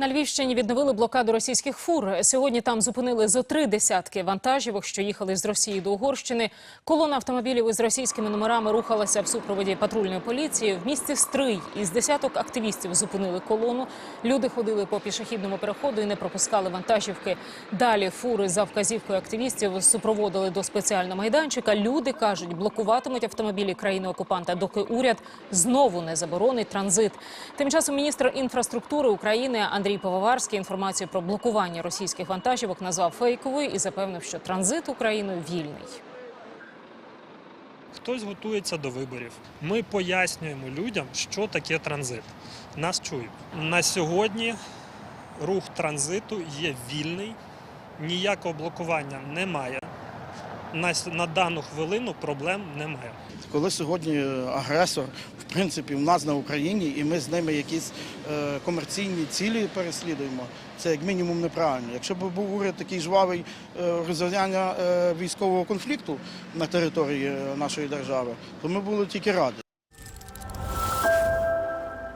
На Львівщині відновили блокаду російських фур. Сьогодні там зупинили зо три десятки вантажівок, що їхали з Росії до Угорщини. Колона автомобілів із російськими номерами рухалася в супроводі патрульної поліції. В місті Стрий із десяток активістів зупинили колону. Люди ходили по пішохідному переходу і не пропускали вантажівки. Далі фури за вказівкою активістів супроводили до спеціального майданчика. Люди кажуть, блокуватимуть автомобілі країни-окупанта, доки уряд знову не заборонить транзит. Тим часом міністр інфраструктури України Андрій Пивоварський інформацію про блокування російських вантажівок назвав фейковою і запевнив, що транзит Україною вільний. Хтось готується до виборів. Ми пояснюємо людям, що таке транзит. Нас чують. На сьогодні рух транзиту є вільний, ніякого блокування немає. На, на дану хвилину проблем немає. Коли сьогодні агресор, принципі, в нас на Україні, і ми з ними якісь е, комерційні цілі переслідуємо, це як мінімум неправильно. Якщо б був уряд такий жвавий е, розв'язання е, військового конфлікту на території нашої держави, то ми були тільки раді.